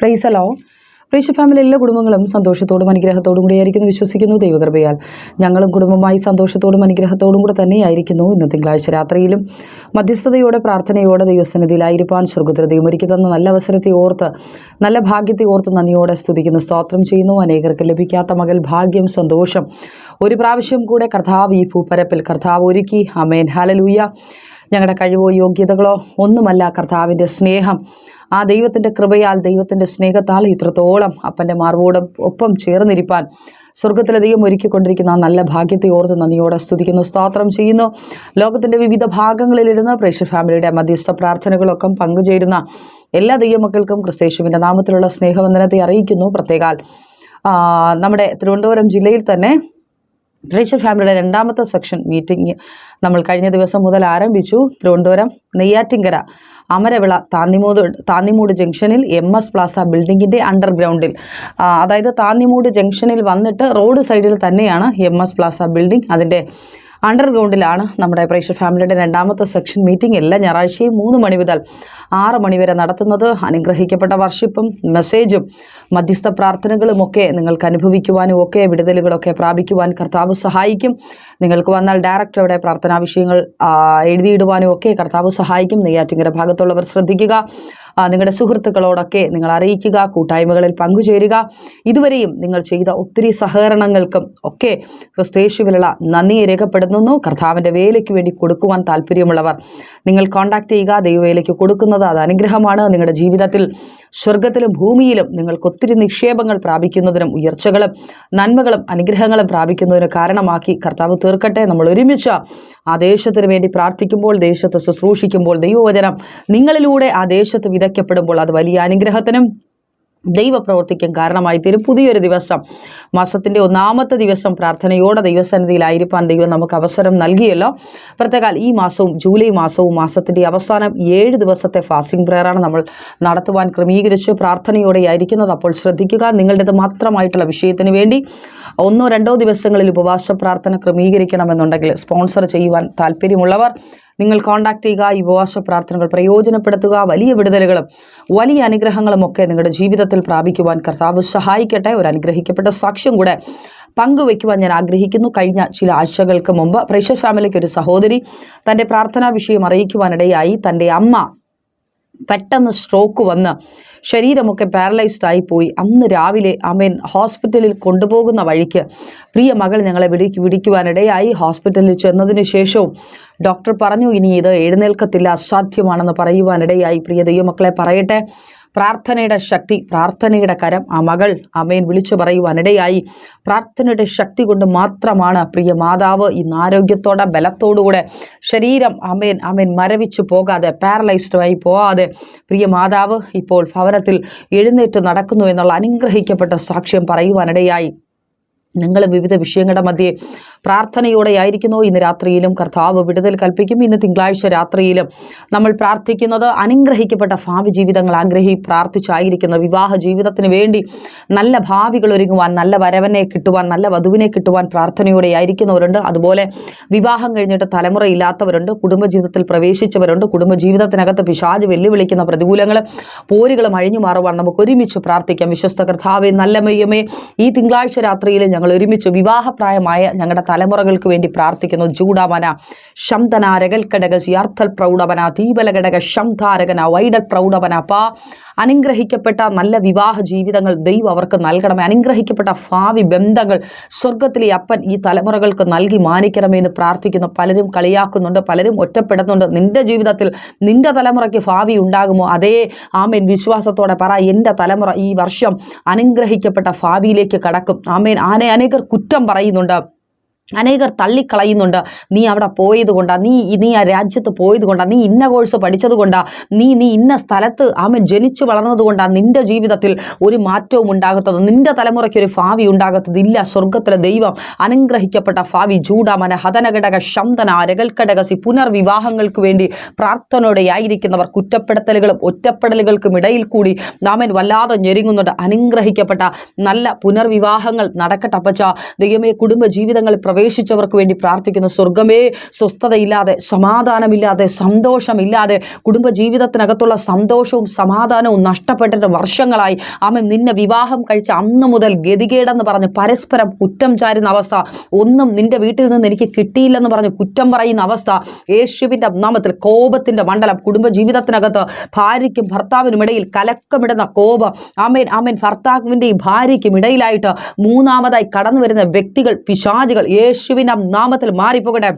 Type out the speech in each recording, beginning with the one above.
പ്രൈസലോ പ്രീഷ family എല്ലാ കുടുംബങ്ങളും സന്തോഷത്തോടും അനുഗ്രഹത്തോടും കൂടിയായിരിക്കുന്നു വിശ്വസിക്കുന്നു ദൈവകൃപയാൽ. ഞങ്ങളും കുടുംബമായി സന്തോഷത്തോടും അനുഗ്രഹത്തോടും കൂടെ തന്നെയായിരിക്കുന്നു. ഇന്ന് തിങ്കളാഴ്ച രാത്രിയിലും മധ്യസ്ഥതയോടെ പ്രാർത്ഥനയോടെ ദൈവസന്നിധിയിലായിരിക്കാൻ സ്വർഗത്തിൽ ദൈവമൊരുക്കി തന്ന നല്ല അവസരത്തെ ഓർത്ത് നല്ല ഭാഗ്യത്തെ ഓർത്ത് നന്ദിയോടെ സ്തുതിക്കുന്നു സ്തോത്രം ചെയ്യുന്നു. അനേകർക്ക് ലഭിക്കാത്ത മകൾ ഭാഗ്യം സന്തോഷം. ഒരു പ്രാവശ്യം കൂടെ കർത്താവ് ഈ ഭൂപ്പരപ്പിൽ കർത്താവ് ഒരുക്കി. അമേൻ ഹലലൂയ ഞങ്ങളുടെ കഴിവോ യോഗ്യതകളോ ഒന്നുമല്ല കർത്താവിന്റെ സ്നേഹം. ആ ദൈവത്തിന്റെ കൃപയാൽ ദൈവത്തിന്റെ സ്നേഹത്താൽ ഇത്രത്തോളം അപ്പന്റെ മാർവോടും ഒപ്പം ചേർന്നിരിപ്പാൻ സ്വർഗത്തിലെ ദൈവം ഒരുക്കിക്കൊണ്ടിരിക്കുന്ന ആ നല്ല ഭാഗ്യത്തെ ഓർത്ത് നന്ദിയോടെ സ്തുതിക്കുന്നു സ്തോത്രം ചെയ്യുന്നു. ലോകത്തിന്റെ വിവിധ ഭാഗങ്ങളിലിരുന്ന് പ്രേക്ഷ ഫാമിലിയുടെ മധ്യസ്ഥ പ്രാർത്ഥനകളൊക്കെ പങ്കുചേരുന്ന എല്ലാ ദൈവമക്കൾക്കും ക്രിസ്തേശുവിന്റെ നാമത്തിലുള്ള സ്നേഹവന്ദനത്തെ അറിയിക്കുന്നു. പ്രത്യേകാൽ നമ്മുടെ തിരുവനന്തപുരം ജില്ലയിൽ തന്നെ റേച്ചൽ ഫാമിലിയുടെ രണ്ടാമത്തെ സെക്ഷൻ മീറ്റിംഗ് നമ്മൾ കഴിഞ്ഞ ദിവസം മുതൽ ആരംഭിച്ചു. തിരുവനന്തപുരം നെയ്യാറ്റിങ്കര അമരവിള താന്നിമൂട് താന്നിമൂട് ജംഗ്ഷനിൽ എം എസ് പ്ലാസ ബിൽഡിങ്ങിന്റെ അണ്ടർഗ്രൗണ്ടിൽ. അതായത് താന്നിമൂട് ജംഗ്ഷനിൽ വന്നിട്ട് റോഡ് സൈഡിൽ തന്നെയാണ് എം എസ് പ്ലാസ ബിൽഡിംഗ്. അതിന്റെ അണ്ടർഗ്രൗണ്ടിലാണ് നമ്മുടെ പ്രേക്ഷക ഫാമിലിയുടെ രണ്ടാമത്തെ സെക്ഷൻ മീറ്റിംഗ്. എല്ലാ ഞായറാഴ്ചയും മൂന്ന് മണി മുതൽ ആറ് മണി വരെ നടത്തുന്നത് അനുഗ്രഹിക്കപ്പെട്ട വർഷിപ്പും മെസ്സേജും മധ്യസ്ഥ പ്രാർത്ഥനകളും ഒക്കെ നിങ്ങൾക്ക് അനുഭവിക്കുവാനും ഒക്കെ വിടുതലുകളൊക്കെ പ്രാപിക്കുവാൻ കർത്താവ് സഹായിക്കും. നിങ്ങൾക്ക് വന്നാൽ ഡയറക്റ്റ് അവിടെ പ്രാർത്ഥനാ വിഷയങ്ങൾ എഴുതിയിടുവാനും ഒക്കെ കർത്താവ് സഹായിക്കും. നെയ്യാറ്റിങ്കര ഭാഗത്തുള്ളവർ ശ്രദ്ധിക്കുക. നിങ്ങളുടെ സുഹൃത്തുക്കളോടൊക്കെ നിങ്ങൾ അറിയിക്കുക കൂട്ടായ്മകളിൽ പങ്കുചേരുക. ഇതുവരെയും നിങ്ങൾ ചെയ്ത ഒത്തിരി സഹകരണങ്ങൾക്കും ഒക്കെ ക്രിസ്തേശുവിലുള്ള നന്ദിയെ രേഖപ്പെടുത്തുന്നു. കർത്താവിന്റെ വേലയ്ക്ക് വേണ്ടി കൊടുക്കുവാൻ താല്പര്യമുള്ളവർ നിങ്ങൾ കോൺടാക്ട് ചെയ്യുക. ദൈവവേലയ്ക്ക് കൊടുക്കുന്നത് അത് അനുഗ്രഹമാണ്. നിങ്ങളുടെ ജീവിതത്തിൽ സ്വർഗത്തിലും ഭൂമിയിലും നിങ്ങൾക്ക് ഒത്തിരി നിക്ഷേപങ്ങൾ പ്രാപിക്കുന്നതിനും ഉയർച്ചകളും നന്മകളും അനുഗ്രഹങ്ങളും പ്രാപിക്കുന്നതിന് കാരണമാക്കി കർത്താവ് തീർക്കട്ടെ. നമ്മൾ ഒരുമിച്ച് ആ ദേശത്തിന് വേണ്ടി പ്രാർത്ഥിക്കുമ്പോൾ ദേശത്ത് ശുശ്രൂഷിക്കുമ്പോൾ ദൈവവചനം നിങ്ങളിലൂടെ ആ ദേശത്ത് വിതയ്ക്കപ്പെടുമ്പോൾ അത് വലിയ അനുഗ്രഹത്തിനും ദൈവപ്രവർത്തിക്കും കാരണമായി തീരും. പുതിയൊരു ദിവസം മാസത്തിന്റെ ഒന്നാമത്തെ ദിവസം പ്രാർത്ഥനയോടെ ദൈവസന്നിധിയിലായിരിക്കാൻ ദൈവം നമുക്ക് അവസരം നൽകിയല്ലോ. പ്രത്യേകാൽ ഈ മാസവും ജൂലൈ മാസവും മാസത്തിന്റെ അവസാനം ഏഴ് ദിവസത്തെ ഫാസ്റ്റിംഗ് പ്രയറാണ് നമ്മൾ നടത്തുവാൻ ക്രമീകരിച്ച് പ്രാർത്ഥനയോടെ ആയിരിക്കുന്നത് അപ്പോൾ ശ്രദ്ധിക്കുക നിങ്ങളുടേത് മാത്രമായിട്ടുള്ള വിഷയത്തിന് വേണ്ടി ഒന്നോ രണ്ടോ ദിവസങ്ങളിൽ ഉപവാസ പ്രാർത്ഥന ക്രമീകരിക്കണമെന്നുണ്ടെങ്കിൽ സ്പോൺസർ ചെയ്യുവാൻ താല്പര്യമുള്ളവർ നിങ്ങൾ കോൺടാക്ട് ചെയ്യുക. ഈ ഉപവാസ പ്രാർത്ഥനകൾ പ്രയോജനപ്പെടുത്തുക. വലിയ വിടുതലുകളും വലിയ അനുഗ്രഹങ്ങളും ഒക്കെ നിങ്ങളുടെ ജീവിതത്തിൽ പ്രാപിക്കുവാൻ കർത്താവ് സഹായിക്കട്ടെ. ഒരു അനുഗ്രഹിക്കപ്പെട്ട സാക്ഷ്യം കൂടെ പങ്കുവയ്ക്കുവാൻ ഞാൻ ആഗ്രഹിക്കുന്നു. കഴിഞ്ഞ ചില ആഴ്ചകൾക്ക് മുമ്പ് പ്രേഷർ ഫാമിലിക്ക് ഒരു സഹോദരി തന്റെ പ്രാർത്ഥനാ വിഷയം അറിയിക്കുവാനിടയായി തന്റെ അമ്മ പെട്ടെന്ന് സ്ട്രോക്ക് വന്ന് ശരീരമൊക്കെ പാരലൈസ്ഡ് ആയിപ്പോയി പോയി. അന്ന് രാവിലെ അമേൻ ഹോസ്പിറ്റലിൽ കൊണ്ടുപോകുന്ന വഴിക്ക് പ്രിയ മകൾ ഞങ്ങളെ വിടി വിടിക്കുവാനിടയായി ഹോസ്പിറ്റലിൽ ചെന്നതിന് ശേഷവും ഡോക്ടർ പറഞ്ഞു ഇനി ഇത് എഴുന്നേൽക്കത്തില്ല അസാധ്യമാണെന്ന് പറയുവാനിടയായി പ്രിയ ദൈവമക്കളെ പറയട്ടെ. പ്രാർത്ഥനയുടെ ശക്തി പ്രാർത്ഥനയുടെ കരം ആ മകൾ അമ്മയൻ വിളിച്ചു പറയുവാനിടയായി. പ്രാർത്ഥനയുടെ ശക്തി കൊണ്ട് മാത്രമാണ് പ്രിയ മാതാവ് ഇന്ന് ആരോഗ്യത്തോടെ ബലത്തോടുകൂടെ ശരീരം അമ്മയൻ അമ്മയൻ മരവിച്ചു പോകാതെ പാരലൈസ്ഡ് ആയി പോകാതെ പ്രിയ മാതാവ് ഇപ്പോൾ ഭവനത്തിൽ എഴുന്നേറ്റ് നടക്കുന്നു എന്നുള്ള അനുഗ്രഹിക്കപ്പെട്ട സാക്ഷ്യം പറയുവാനിടയായി. നിങ്ങൾ വിവിധ വിഷയങ്ങളുടെ മധ്യേ പ്രാർത്ഥനയോടെ ആയിരിക്കുന്നു ഇന്ന് രാത്രിയിലും കർത്താവ് വിടുതൽ കൽപ്പിക്കും. ഇന്ന് തിങ്കളാഴ്ച രാത്രിയിലും നമ്മൾ പ്രാർത്ഥിക്കുന്നത് അനുഗ്രഹിക്കപ്പെട്ട ഭാവി ജീവിതങ്ങൾ ആഗ്രഹി പ്രാർത്ഥിച്ചായിരിക്കുന്ന വിവാഹ ജീവിതത്തിന് വേണ്ടി നല്ല ഭാവികൾ ഒരുങ്ങുവാൻ നല്ല വരവനെ കിട്ടുവാൻ നല്ല വധുവിനെ കിട്ടുവാൻ പ്രാർത്ഥനയോടെ ആയിരിക്കുന്നവരുണ്ട് അതുപോലെ വിവാഹം കഴിഞ്ഞിട്ട് തലമുറ തലമുറയില്ലാത്തവരുണ്ട് കുടുംബജീവിതത്തിൽ പ്രവേശിച്ചവരുണ്ട് കുടുംബജീവിതത്തിനകത്ത് പിശാജ് വെല്ലുവിളിക്കുന്ന പ്രതികൂലങ്ങൾ പോരുകളും അഴിഞ്ഞു മാറുവാൻ നമുക്ക് ഒരുമിച്ച് പ്രാർത്ഥിക്കാം. വിശ്വസ്ത കർത്താവെ നല്ല മെയ്യമേ ഈ തിങ്കളാഴ്ച രാത്രിയിൽ ഞങ്ങൾ ഒരുമിച്ച് വിവാഹപ്രായമായ ഞങ്ങളുടെ തലമുറകൾക്ക് വേണ്ടി പ്രാർത്ഥിക്കുന്നു. ജൂഡാമന ശംതന രകൽക്കടക സിയാർത്ഥൽ പ്രൗഢവന ദീപലഘടക ശംധാരകന വൈഡൽ പ്രൗഢവന പാ അനുഗ്രഹിക്കപ്പെട്ട നല്ല വിവാഹ ജീവിതങ്ങൾ ദൈവം അവർക്ക് നൽകണമേ. അനുഗ്രഹിക്കപ്പെട്ട ഭാവി ബന്ധങ്ങൾ സ്വർഗത്തിലെ അപ്പൻ ഈ തലമുറകൾക്ക് നൽകി മാനിക്കണമേ എന്ന് പ്രാർത്ഥിക്കുന്നു. പലരും കളിയാക്കുന്നുണ്ട് പലരും ഒറ്റപ്പെടുന്നുണ്ട്. നിന്റെ ജീവിതത്തിൽ നിന്റെ തലമുറയ്ക്ക് ഭാവി ഉണ്ടാകുമോ? അതേ ആമേൻ. വിശ്വാസത്തോടെ പറ എന്റെ തലമുറ ഈ വർഷം അനുഗ്രഹിക്കപ്പെട്ട ഭാവിയിലേക്ക് കടക്കും. ആമേൻ. ആനെ അനേകർ കുറ്റം പറയുന്നുണ്ട്. അനേകർ തള്ളിക്കളയുന്നുണ്ട്. നീ അവിടെ പോയത് കൊണ്ടാ നീ നീ ആ രാജ്യത്ത് പോയത് കൊണ്ടാ നീ ഇന്ന കോഴ്സ് പഠിച്ചത് കൊണ്ടാ നീ നീ ഇന്ന സ്ഥലത്ത് ആമൻ ജനിച്ചു വളർന്നത് കൊണ്ടാ നിന്റെ ജീവിതത്തിൽ ഒരു മാറ്റവും ഉണ്ടാകത്തത് നിന്റെ തലമുറയ്ക്ക് ഒരു ഭാവി ഉണ്ടാകത്തത് ഇല്ല. സ്വർഗത്തിലെ ദൈവം അനുഗ്രഹിക്കപ്പെട്ട ഭാവി ചൂടാമന ഹതനഘടക ശന്തന രകൽക്കടകസി പുനർവിവാഹങ്ങൾക്ക് വേണ്ടി പ്രാർത്ഥനയോടെയായിരിക്കുന്നവർ കുറ്റപ്പെടുത്തലുകളും ഒറ്റപ്പെടലുകൾക്കും ഇടയിൽ കൂടി നാമൻ വല്ലാതെ ഞെരുങ്ങുന്നുണ്ട്. അനുഗ്രഹിക്കപ്പെട്ട നല്ല പുനർവിവാഹങ്ങൾ നടക്കട്ടെ അപ്പച്ച. ദൈവമേ കുടുംബ ജീവിതങ്ങളിൽ പ്രവേശിച്ചു പ്രവേശിച്ചവർക്ക് വേണ്ടി പ്രാർത്ഥിക്കുന്നു. സ്വർഗമേ സ്വസ്ഥതയില്ലാതെ സമാധാനമില്ലാതെ സന്തോഷമില്ലാതെ കുടുംബ ജീവിതത്തിനകത്തുള്ള സന്തോഷവും സമാധാനവും നഷ്ടപ്പെട്ടിട്ട് വർഷങ്ങളായി ആമൻ. നിന്നെ വിവാഹം കഴിച്ച അന്ന് മുതൽ ഗതികേടെന്ന് പറഞ്ഞ് പരസ്പരം കുറ്റം ചാരുന്ന അവസ്ഥ ഒന്നും നിന്റെ വീട്ടിൽ നിന്ന് എനിക്ക് കിട്ടിയില്ലെന്ന് പറഞ്ഞ് കുറ്റം പറയുന്ന അവസ്ഥ യേശുവിന്റെ നാമത്തിൽ കോപത്തിന്റെ മണ്ഡലം കുടുംബ ജീവിതത്തിനകത്ത് ഭാര്യയ്ക്കും ഭർത്താവിനും ഇടയിൽ കലക്കമിടുന്ന കോപം ആമേൻ ആമേൻ. ഭർത്താവിന്റെയും ഭാര്യയ്ക്കും ഇടയിലായിട്ട് മൂന്നാമതായി കടന്നു വരുന്ന വ്യക്തികൾ പിശാചികൾ യേശുവിന്റെ നാമത്തിൽ മാറിപ്പോകട്ടെ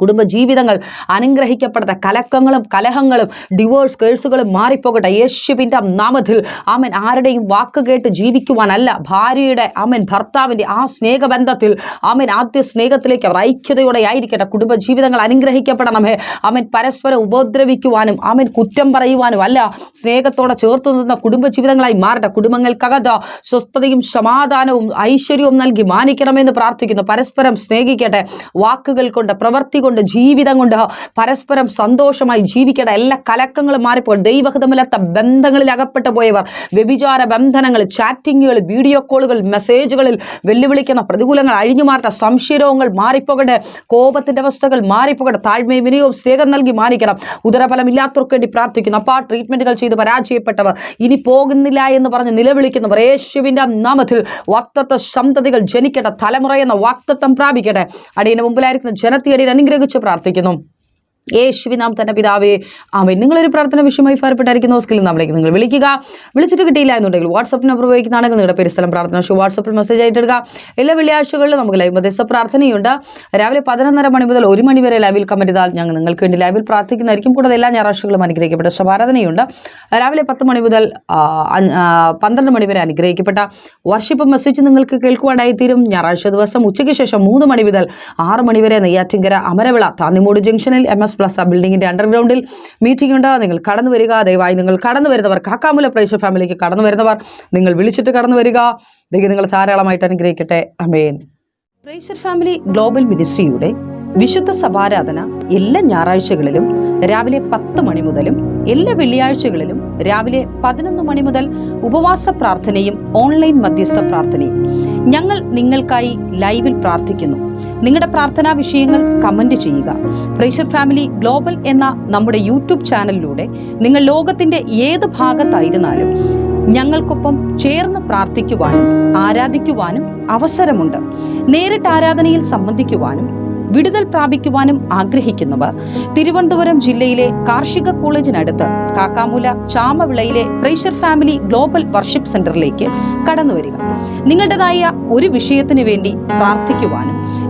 കുടുംബജീവിതങ്ങൾ അനുഗ്രഹിക്കപ്പെടട്ടെ കലക്കങ്ങളും കലഹങ്ങളും ഡിവോഴ്സ് കേഴ്സുകളും മാറിപ്പോകട്ടെ. യേശുവിന്റെ നാമത്തിൽ ആമൻ. ആരുടെയും വാക്ക് കേട്ട് ജീവിക്കുവാനല്ല ഭാര്യയുടെ ആമൻ ഭർത്താവിന്റെ ആ സ്നേഹബന്ധത്തിൽ ആമൻ ആദ്യ സ്നേഹത്തിലേക്ക് അവർ ഐക്യതയോടെ ആയിരിക്കട്ടെ. കുടുംബജീവിതങ്ങൾ അനുഗ്രഹിക്കപ്പെടണമേ. ആമൻ പരസ്പരം ഉപദ്രവിക്കുവാനും ആമൻ കുറ്റം പറയുവാനും അല്ല. സ്നേഹത്തോടെ ചേർത്ത് നിന്ന കുടുംബജീവിതങ്ങളായി മാറട്ടെ. കുടുംബങ്ങൾക്കകത്ത് സ്വസ്ഥതയും സമാധാനവും ഐശ്വര്യവും നൽകി മാനിക്കണമെന്ന് പ്രാർത്ഥിക്കുന്നു. പരസ്പരം സ്നേഹിക്കട്ടെ. വാക്കുകൾ കൊണ്ട് പ്രവർത്തി കൊണ്ട് ജീവിതം കൊണ്ട് പരസ്പരം സന്തോഷമായി ജീവിക്കേണ്ട എല്ലാ കലക്കങ്ങളും മാറിപ്പോൾ ദൈവഹിതമില്ലാത്ത ബന്ധങ്ങളിൽ അകപ്പെട്ടു പോയവർ വ്യഭിചാര ബന്ധനങ്ങൾ ചാറ്റിങ്ങുകൾ വീഡിയോ കോളുകൾ മെസ്സേജുകളിൽ വെല്ലുവിളിക്കുന്ന പ്രതികൂലങ്ങൾ അഴിഞ്ഞു മാറട്ടെ സംശയരോഗങ്ങൾ മാറിപ്പോകട്ടെ കോപത്തിന്റെ അവസ്ഥകൾ മാറിപ്പോകട്ടെ താഴ്മയും വിനയവും സ്നേഹം നൽകി മാനിക്കണം. ഉദരഫലമില്ലാത്തവർക്ക് വേണ്ടി പ്രാർത്ഥിക്കുന്നു. അപ്പോൾ ട്രീറ്റ്മെന്റുകൾ ചെയ്ത് പരാജയപ്പെട്ടവർ ഇനി പോകുന്നില്ല എന്ന് പറഞ്ഞ് നിലവിളിക്കുന്നവർ യേശുവിന്റെ നാമത്തിൽ വാക്തത്വ സന്തതികൾ ജനിക്കട്ടെ തലമുറ എന്ന വാക്തത്വം പ്രാപിക്കട്ടെ. അടിയന് മുമ്പിലായിരിക്കുന്ന ജനത്തിയടിയിൽ അനുഗ്രഹിച്ച് പ്രാർത്ഥിക്കുന്നു. യേശുവി നാം തന്നെ പിതാവേ ആമേൻ. നിങ്ങളൊരു പ്രാർത്ഥന വിഷയമായി ഭാരപ്പെട്ടായിരിക്കുന്ന ഹോസ്കിൽ നമ്മളേക്ക് നിങ്ങൾ വിളിക്കുക. വിളിച്ചിട്ട് കിട്ടിയില്ല എന്നുണ്ടെങ്കിൽ വാട്സപ്പ് നമ്പർ ഉപയോഗിക്കുന്നതാണെങ്കിൽ നിങ്ങളുടെ പെരുസ്ഥലം പ്രാർത്ഥന ഷോ വാട്സപ്പിൽ മെസ്സേജ് ആയിട്ടെടുക്കുക എല്ലാ വെള്ളിയാഴ്ചകളിലും നമുക്ക് ലൈവ് മധ്യസ്ഥ പ്രാർത്ഥനയുണ്ട്. രാവിലെ പതിനൊന്നര മണി മുതൽ ഒരു മണി വരെ ലൈവിൽ കമന്റ് ചെയ്താൽ ഞങ്ങൾ നിങ്ങൾക്ക് വേണ്ടി ലൈവിൽ പ്രാർത്ഥിക്കുന്നതായിരിക്കും. കൂടാതെ എല്ലാ ഞായറാഴ്ചകളും അനുഗ്രഹിക്കപ്പെട്ട ശഭാരാധനയുണ്ട്. രാവിലെ പത്ത് മണി മുതൽ പന്ത്രണ്ട് മണി വരെ അനുഗ്രഹിക്കപ്പെട്ട വർഷിപ്പ് മെസ്സേജ് നിങ്ങൾക്ക് കേൾക്കുവാനായിത്തീരും. ഞായറാഴ്ച ദിവസം ഉച്ചയ്ക്ക് ശേഷം മൂന്ന് മണി മുതൽ ആറ് മണി വരെ നെയ്യാറ്റിങ്കര അമരവിള താന്നിമൂട് ജംഗ്ഷനിൽ എം എസ് പ്ലസ് ആ ബിൽഡിങ്ങിന്റെ അണ്ടർഗ്രൗണ്ടിൽ മീറ്റിംഗ് ഉണ്ട്. നിങ്ങൾ കടന്നു വരിക. ദയവായി നിങ്ങൾ കടന്നു വരുന്നവർ കാക്കാമൂല പ്രേക്ഷ ഫാമിലിക്ക് കടന്നു വരുന്നവർ നിങ്ങൾ വിളിച്ചിട്ട് കടന്നു വരിക. ദൈവം നിങ്ങൾ ധാരാളമായിട്ട് അനുഗ്രഹിക്കട്ടെ. അമേൻ പ്രേഷർ ഫാമിലി ഗ്ലോബൽ മിനിസ്ട്രിയുടെ വിശുദ്ധ സഭാരാധന എല്ലാ ഞായറാഴ്ചകളിലും രാവിലെ പത്ത് മണി മുതലും എല്ലാ വെള്ളിയാഴ്ചകളിലും രാവിലെ പതിനൊന്ന് മണി മുതൽ ഉപവാസ പ്രാർത്ഥനയും ഓൺലൈൻ മധ്യസ്ഥ പ്രാർത്ഥനയും ഞങ്ങൾ നിങ്ങൾക്കായി ലൈവിൽ പ്രാർത്ഥിക്കുന്നു. നിങ്ങളുടെ പ്രാർത്ഥനാ വിഷയങ്ങൾ കമന്റ് ചെയ്യുക. പ്രേഷർ ഫാമിലി ഗ്ലോബൽ എന്ന നമ്മുടെ യൂട്യൂബ് ചാനലിലൂടെ നിങ്ങൾ ലോകത്തിന്റെ ഏത് ഭാഗത്തായിരുന്നാലും ഞങ്ങൾക്കൊപ്പം ചേർന്ന് പ്രാർത്ഥിക്കുവാനും ആരാധിക്കുവാനും അവസരമുണ്ട്. നേരിട്ട് ആരാധനയിൽ സംബന്ധിക്കുവാനും വിടുതൽ പ്രാപിക്കുവാനും ആഗ്രഹിക്കുന്നവർ തിരുവനന്തപുരം ജില്ലയിലെ കാർഷിക കോളേജിനടുത്ത് കാക്കാമൂല ചാമവിളയിലെ പ്രേഷർ ഫാമിലി ഗ്ലോബൽ വർഷിപ്പ് സെന്ററിലേക്ക് കടന്നുവരിക. നിങ്ങളുടേതായ ഒരു വിഷയത്തിന് വേണ്ടി പ്രാർത്ഥിക്കുവാനും